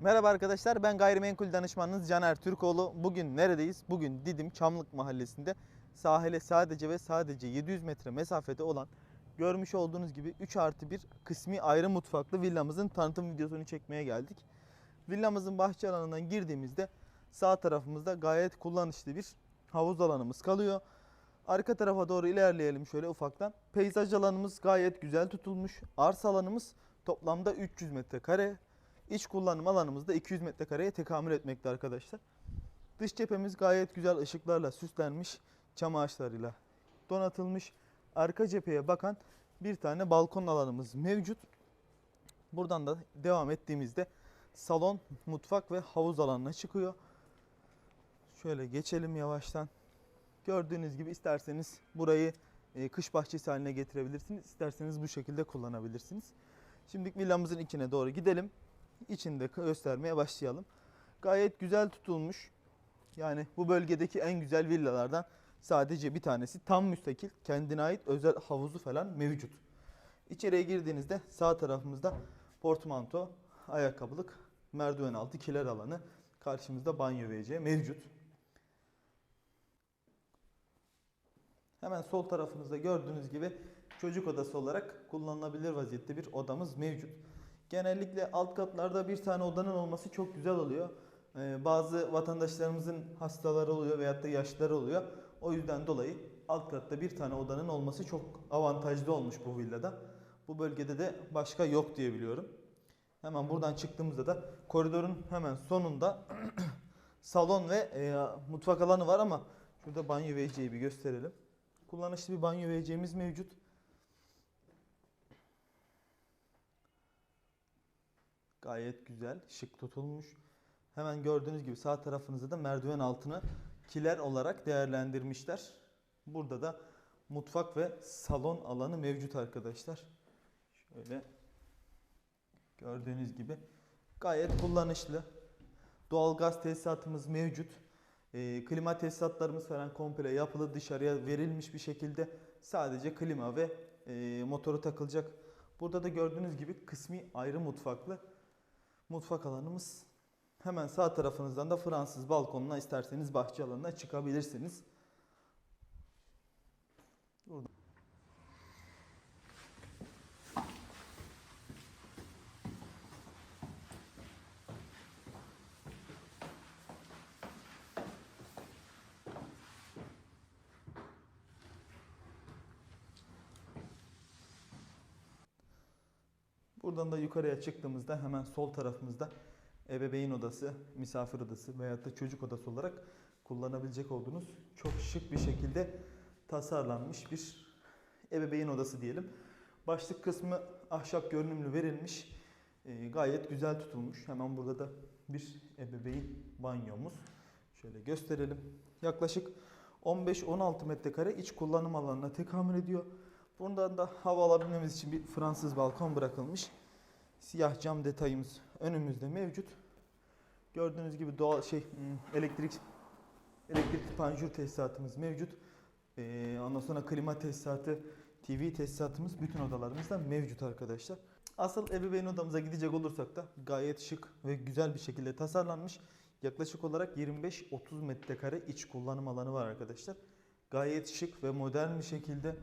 Merhaba arkadaşlar ben gayrimenkul danışmanınız Caner Türkoğlu. Bugün neredeyiz? Bugün Didim Çamlık Mahallesi'nde sahile sadece ve sadece 700 metre mesafede olan görmüş olduğunuz gibi 3 artı 1 kısmi ayrı mutfaklı villamızın tanıtım videosunu çekmeye geldik. Villamızın bahçe alanından girdiğimizde sağ tarafımızda gayet kullanışlı bir havuz alanımız kalıyor. Arka tarafa doğru ilerleyelim şöyle ufaktan. Peyzaj alanımız gayet güzel tutulmuş. Arsa alanımız toplamda 300 metrekare. İç kullanım alanımız da 200 metrekareye tekamül etmekte arkadaşlar. Dış cephemiz gayet güzel ışıklarla süslenmiş. Çam ağaçlarıyla donatılmış. Arka cepheye bakan bir tane balkon alanımız mevcut. Buradan da devam ettiğimizde salon, mutfak ve havuz alanına çıkıyor. Şöyle geçelim yavaştan. Gördüğünüz gibi isterseniz burayı e, kış bahçesi haline getirebilirsiniz. İsterseniz bu şekilde kullanabilirsiniz. Şimdi villamızın içine doğru gidelim. İçinde göstermeye başlayalım. Gayet güzel tutulmuş. Yani bu bölgedeki en güzel villalardan sadece bir tanesi. Tam müstakil, kendine ait özel havuzu falan mevcut. İçeriye girdiğinizde sağ tarafımızda portmanto, ayakkabılık, merdiven altı kiler alanı, karşımızda banyo WC mevcut. Hemen sol tarafınızda gördüğünüz gibi çocuk odası olarak kullanılabilir vaziyette bir odamız mevcut. Genellikle alt katlarda bir tane odanın olması çok güzel oluyor. Ee, bazı vatandaşlarımızın hastaları oluyor veyahut da yaşlıları oluyor. O yüzden dolayı alt katta bir tane odanın olması çok avantajlı olmuş bu villada. Bu bölgede de başka yok diye biliyorum. Hemen buradan çıktığımızda da koridorun hemen sonunda salon ve e, mutfak alanı var ama şurada banyo WC'yi bir gösterelim. Kullanışlı bir banyo WC'miz mevcut. Gayet güzel, şık tutulmuş. Hemen gördüğünüz gibi sağ tarafınızda da merdiven altını kiler olarak değerlendirmişler. Burada da mutfak ve salon alanı mevcut arkadaşlar. Şöyle gördüğünüz gibi gayet kullanışlı. Doğalgaz tesisatımız mevcut. Ee, klima tesisatlarımız falan komple yapılı dışarıya verilmiş bir şekilde sadece klima ve e, motoru takılacak. Burada da gördüğünüz gibi kısmi ayrı mutfaklı mutfak alanımız. Hemen sağ tarafınızdan da Fransız balkonuna isterseniz bahçe alanına çıkabilirsiniz. Burada. Buradan da yukarıya çıktığımızda hemen sol tarafımızda ebeveyn odası, misafir odası veyahut da çocuk odası olarak kullanabilecek olduğunuz çok şık bir şekilde tasarlanmış bir ebeveyn odası diyelim. Başlık kısmı ahşap görünümlü verilmiş. Ee, gayet güzel tutulmuş. Hemen burada da bir ebeveyn banyomuz. Şöyle gösterelim. Yaklaşık 15-16 metrekare iç kullanım alanına tekamül ediyor. Bundan da hava alabilmemiz için bir Fransız balkon bırakılmış. Siyah cam detayımız önümüzde mevcut. Gördüğünüz gibi doğal şey hmm, elektrik elektrik panjur tesisatımız mevcut. Ee, ondan sonra klima tesisatı, TV tesisatımız bütün odalarımızda mevcut arkadaşlar. Asıl ebeveyn odamıza gidecek olursak da gayet şık ve güzel bir şekilde tasarlanmış. Yaklaşık olarak 25-30 metrekare iç kullanım alanı var arkadaşlar. Gayet şık ve modern bir şekilde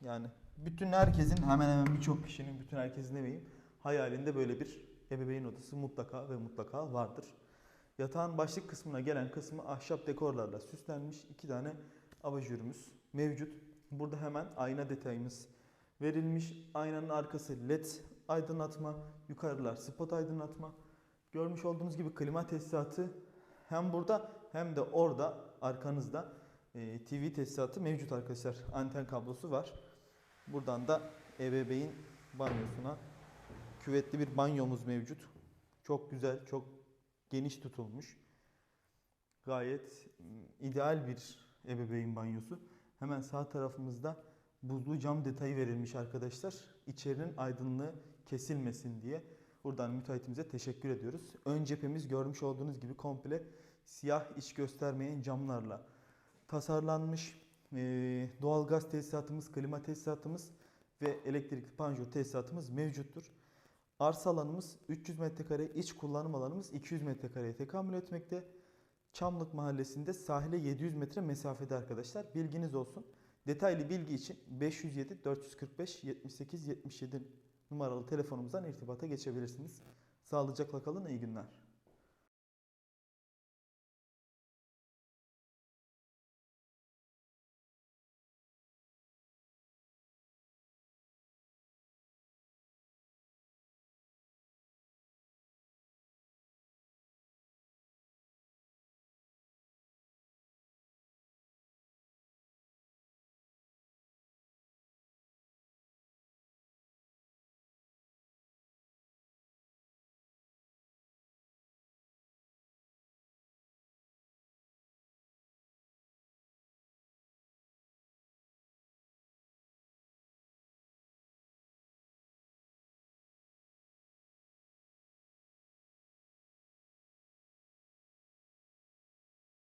yani bütün herkesin hemen hemen birçok kişinin bütün herkesin demeyeyim hayalinde böyle bir ebeveyn odası mutlaka ve mutlaka vardır. Yatağın başlık kısmına gelen kısmı ahşap dekorlarla süslenmiş iki tane abajürümüz mevcut. Burada hemen ayna detayımız verilmiş. Aynanın arkası led aydınlatma, yukarılar spot aydınlatma. Görmüş olduğunuz gibi klima tesisatı hem burada hem de orada arkanızda TV tesisatı mevcut arkadaşlar. Anten kablosu var. Buradan da ebeveyn banyosuna küvetli bir banyomuz mevcut. Çok güzel, çok geniş tutulmuş. Gayet mm, ideal bir ebeveyn banyosu. Hemen sağ tarafımızda buzlu cam detayı verilmiş arkadaşlar. İçerinin aydınlığı kesilmesin diye. Buradan müteahhitimize teşekkür ediyoruz. Ön cephemiz görmüş olduğunuz gibi komple siyah iç göstermeyen camlarla tasarlanmış. Ee, doğalgaz tesisatımız, klima tesisatımız ve elektrikli panjur tesisatımız mevcuttur. Arsa alanımız 300 metrekare, iç kullanım alanımız 200 metrekareye tekamül etmekte. Çamlık Mahallesi'nde sahile 700 metre mesafede arkadaşlar. Bilginiz olsun. Detaylı bilgi için 507 445 78 77 numaralı telefonumuzdan irtibata geçebilirsiniz. Sağlıcakla kalın, iyi günler.